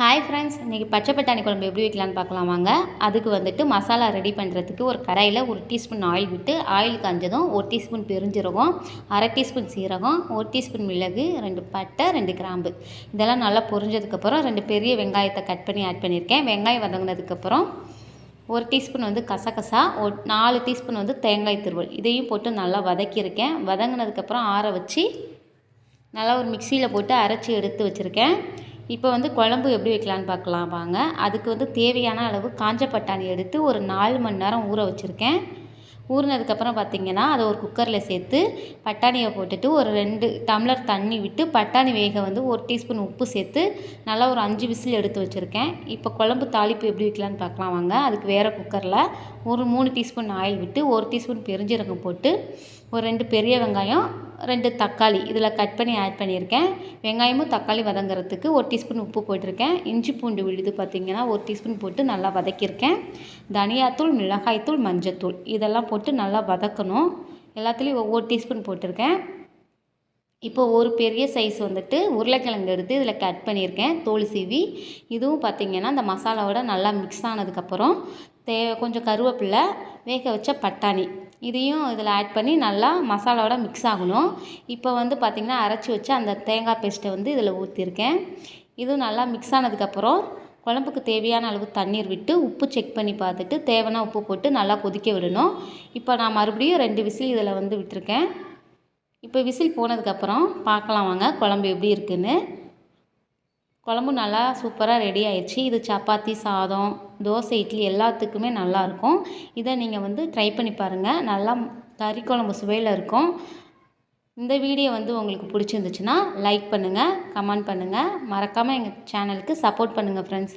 Hi friends இன்றைக்கி பச்சை பட்டாணி குழம்பு எப்படி வைக்கலான்னு பார்க்கலாம் வாங்க. அதுக்கு வந்துட்டு மசாலா ரெடி பண்ணுறதுக்கு ஒரு கடாயில் ஒரு டீஸ்பூன் ஆயில் விட்டு ஆயில் காஞ்சதும் ஒரு டீஸ்பூன் பெருஞ்சீரகம் அரை டீஸ்பூன் சீரகம் ஒரு டீஸ்பூன் மிளகு ரெண்டு பட்டை ரெண்டு கிராம்பு. இதெல்லாம் நல்லா பொரிஞ்சதுக்கப்புறம் ரெண்டு பெரிய வெங்காயத்தை கட் பண்ணி ஆட் பண்ணியிருக்கேன். வெங்காயம் வதங்கினதுக்கப்புறம் ஒரு டீஸ்பூன் வந்து கசகசா ஒரு நாலு டீஸ்பூன் வந்து தேங்காய் திருவல். இதையும் போட்டு நல்லா வதக்கியிருக்கேன். வதங்கினதுக்கப்புறம் ஆற வச்சு நல்லா ஒரு மிக்சியில் போட்டு அரைச்சி எடுத்து வச்சுருக்கேன். இப்போ வந்து குழம்பு எப்படி வைக்கலான்னு பார்க்கலாம் வாங்க. அதுக்கு வந்து தேவையான அளவு காஞ்ச பட்டாணி எடுத்து ஒரு நாலு மணி நேரம் ஊற வச்சுருக்கேன். ஊறினதுக்கப்புறம் பார்த்திங்கன்னா அதை ஒரு குக்கரில் சேர்த்து பட்டாணியை போட்டுட்டு ஒரு ரெண்டு டம்ளர் தண்ணி விட்டு பட்டாணி வேக வந்து ஒரு டீஸ்பூன் உப்பு சேர்த்து நல்லா ஒரு அஞ்சு விசில் எடுத்து வச்சுருக்கேன். இப்போ குழம்பு தாளிப்பு எப்படி வைக்கலான்னு பார்க்கலாம் வாங்க. அதுக்கு வேறு குக்கரில் ஒரு மூணு டீஸ்பூன் ஆயில் விட்டு ஒரு டீஸ்பூன் பெருஞ்சீரகம் போட்டு ஒரு ரெண்டு பெரிய வெங்காயம் ரெண்டு தக்காளி இதில் கட் பண்ணி ஆட் பண்ணியிருக்கேன். வெங்காயமும் தக்காளி வதங்குறதுக்கு ஒரு டீஸ்பூன் உப்பு போட்டிருக்கேன். இஞ்சி பூண்டு விழுது பார்த்திங்கன்னா ஒரு டீஸ்பூன் போட்டு நல்லா வதக்கியிருக்கேன். தனியாத்தூள் மிளகாய்த்தூள் மஞ்சத்தூள் இதெல்லாம் போட்டு நல்லா வதக்கணும். எல்லாத்துலேயும் ஒவ்வொரு டீஸ்பூன் போட்டிருக்கேன். இப்போ ஒரு பெரிய சைஸ் வந்துட்டு உருளைக்கிழங்கு எடுத்து இதில் கட் பண்ணியிருக்கேன். தோல் சீவி. இதுவும் பார்த்திங்கன்னா இந்த மசாலாவோட நல்லா மிக்ஸ் ஆனதுக்கப்புறம் தே கொஞ்சம் கருவேப்பில்லை வேக வச்ச பட்டாணி. இதையும் இதில் ஆட் பண்ணி நல்லா மசாலாவோட மிக்ஸ் ஆகணும். இப்போ வந்து பார்த்திங்கன்னா அரைச்சி வச்ச அந்த தேங்காய் பேஸ்ட்டை வந்து இதில் ஊற்றிருக்கேன் இதுவும் நல்லா மிக்ஸ் ஆனதுக்கப்புறம் குழம்புக்கு தேவையான அளவு தண்ணீர் விட்டு உப்பு செக் பண்ணி பார்த்துட்டு தேவைன்னா உப்பு போட்டு நல்லா கொதிக்க விடணும். இப்போ நான் மறுபடியும் ரெண்டு விசில் இதில் வந்து விட்டுருக்கேன். இப்போ விசில் போனதுக்கப்புறம் பார்க்கலாம் வாங்க குழம்பு எப்படி இருக்குன்னு. குழம்பு நல்லா சூப்பராக ரெடி ஆயிடுச்சு. இது சப்பாத்தி சாதம் தோசை இட்லி எல்லாத்துக்குமே நல்லாயிருக்கும். இதை நீங்கள் வந்து ட்ரை பண்ணி பாருங்கள் நல்லா கறி குழம்பு சுவையில் இருக்கும். இந்த வீடியோ வந்து உங்களுக்கு பிடிச்சிருந்துச்சுன்னா லைக் பண்ணுங்கள் கமெண்ட் பண்ணுங்கள் மறக்காமல் எங்கள் சேனலுக்கு சப்போர்ட் பண்ணுங்கள் ஃப்ரெண்ட்ஸ்